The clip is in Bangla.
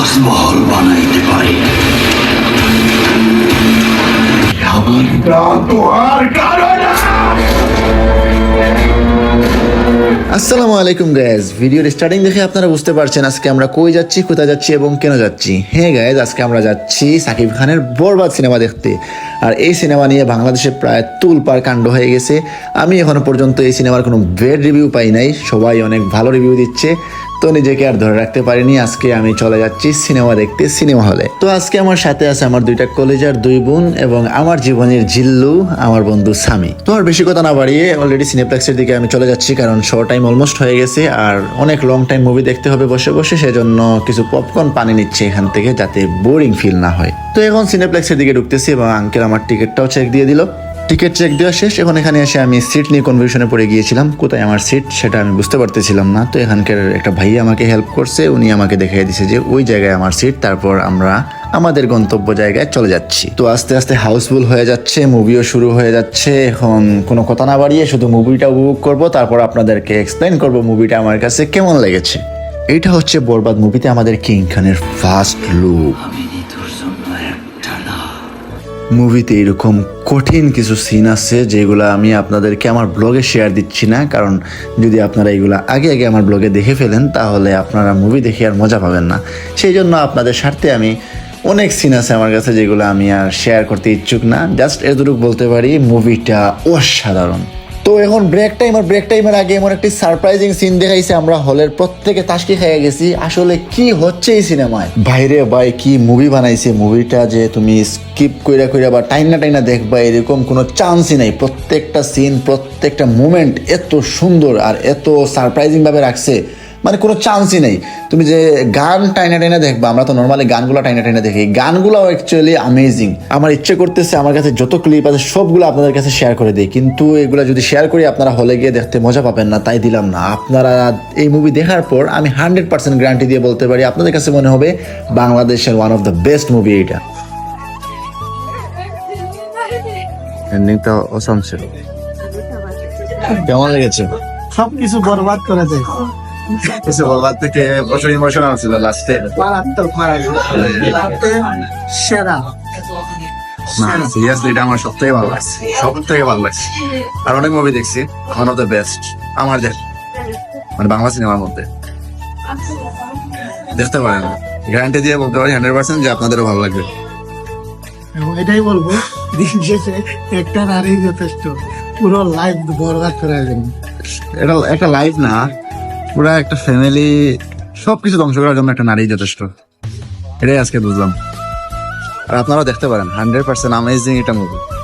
তাজমহল বানাইতে পারে। আসসালামু আলাইকুম গায়েজ ভিডিওর স্টার্টিং দেখে আপনারা বুঝতে পারছেন আজকে আমরা কই যাচ্ছি, কোথায় যাচ্ছি এবং কেন যাচ্ছি। হ্যাঁ গায়েজ আজকে আমরা যাচ্ছি সাকিব খানের বরবাদ সিনেমা দেখতে। আর এই সিনেমা নিয়ে বাংলাদেশে প্রায় তুলপার কাণ্ড হয়ে গেছে। আমি এখনও পর্যন্ত এই সিনেমার কোনো বেড রিভিউ পাই নাই। সবাই অনেক ভালো রিভিউ দিচ্ছে। তো নিজেকে আর ধরে রাখতে পারিনি। আজকে আমি চলে যাচ্ছি সিনেমা দেখতে সিনেমা হলে। তো আজকে আমার সাথে আছে আমার দুইটা কলেজের দুই বোন এবং আমার জীবনের জিল্লু, আমার বন্ধু সামি। তো আর বেশি কথা না বাড়িয়ে অলরেডি সিনেপ্লেক্সের দিকে আমি চলে যাচ্ছি কারণ শো টাইম অলমোস্ট হয়ে গেছে আর অনেক লং টাইম মুভি দেখতে হবে বসে বসে, সেজন্য কিছু পপকর্ন পানি নিচ্ছে এখান থেকে যাতে বোরিং ফিল না হয়। তো এখন সিনেপ্লেক্সের দিকে ঢুকতেছি এবং আঙ্কেল আমার টিকিটটাও চেক দিয়ে দিল। টিকিট চেক দেওয়া শেষ, এখন এখানে এসে আমি সিট নিয়ে কনফিউশনে পড়ে গিয়েছিলাম। কোথায় আমার সিট সেটা আমি বুঝতে পারতেছিলাম না। তো এখানকার একটা ভাই আমাকে হেল্প করছে, উনি আমাকে দেখিয়ে দিছে যে ওই জায়গায় আমার সিট তারপর আমরা আমাদের গন্তব্য জায়গায় চলে যাচ্ছি। তো আস্তে আস্তে হাউসফুল হয়ে যাচ্ছে মুভিও শুরু হয়ে যাচ্ছে। এখন কোনো কথা না বাড়িয়ে শুধু মুভিটা উপভোগ করব, তারপর আপনাদেরকে এক্সপ্লেন করব মুভিটা আমার কাছে কেমন লেগেছে। এইটা হচ্ছে বরবাদ মুভিতে আমাদের কিং খানের ফার্স্ট লুক মুভিতে এরকম কঠিন কিছু সিন আছে যেগুলো আমি আপনাদেরকে আমার ব্লগে শেয়ার দিচ্ছি না, কারণ যদি আপনারা এগুলো আগে আগে আমার ব্লগে দেখে ফেলেন, তাহলে আপনারা মুভি দেখে আর মজা পাবেন না। সেই জন্য আপনাদের স্বার্থে আমি অনেক সিন আছে আমার কাছে যেগুলো আমি আর শেয়ার করতে ইচ্ছুক না। জাস্ট এতটুকু বলতে পারি মুভিটা অসাধারণ। তো এখন ব্রেক টাইম আর ব্রেক টাইমের আগে এমন একটি সারপ্রাইজিং সিন দেখাইছে আমরা হলের প্রত্যেকে তাসকি খেয়ে গেছি। আসলে কি হচ্ছে এই সিনেমায়? বাইরে ভাই, কি মুভি বানাইছে? মুভিটা যে তুমি স্কিপ কইরা কইরা বা টাইনা টাইনা দেখবা, এরকম কোনো চান্সই নাই। প্রত্যেকটা সিন প্রত্যেকটা মুমেন্ট এত সুন্দর আর এত সারপ্রাইজিং ভাবে রাখছে। মানে কোনো চান্সই নেই। তুমি যে গান টাইনা টাইনা দেখবা আমরা তো নর্মালি গানগুলো টাইনা টাইনা দেখি। গানগুলো অ্যাকচুয়ালি আমেজিং আমার ইচ্ছে করতেছে আমার কাছে যত ক্লিপ আছে সবগুলো আপনাদের কাছে শেয়ার করে দিই। কিন্তু এগুলো যদি শেয়ার করি আপনারা হলে গিয়ে দেখতে মজা পাবেন না তাই দিলাম না। আপনারা এই মুভি দেখার পর আমি হান্ড্রেড পার্সেন্ট গ্যারান্টি দিয়ে বলতে পারি আপনাদের কাছে মনে হবে বাংলাদেশের one of the best movie এটা। এন্ডিংটা অসাম ছিল। কেমন লেগেছে? সবকিছু বরবাদ করে দেয়। কিছু বলবার থেকে প্রচুর ইমোশনাল ছিল লাস্টে মারাত্মক মারাত্মক সেরা। না সিরিয়াসলি এটা আমার সব থেকে ভালো লাগছে সব থেকে ভালো লাগছে। আর অনেক মুভি দেখছি ওয়ান অফ দ্য বেস্ট আমার দেশ মানে বাংলা সিনেমার মধ্যে। দেখতে পারেন গ্যারান্টি দিয়ে বলতে পারি হান্ড্রেড পার্সেন্ট যে আপনাদেরও ভালো লাগবে। এটাই বলব দিন শেষে একটা নারী যথেষ্ট পুরো লাইফ বরবাদ করে দেন এটা একটা লাইফ না পুরা একটা ফ্যামিলি সবকিছু ধ্বংস করার জন্য একটা নারী যথেষ্ট। এটাই আজকে বুঝলাম। আর আপনারাও দেখতে পারেন হান্ড্রেড পার্সেন্ট আমেজিং এটা মুভি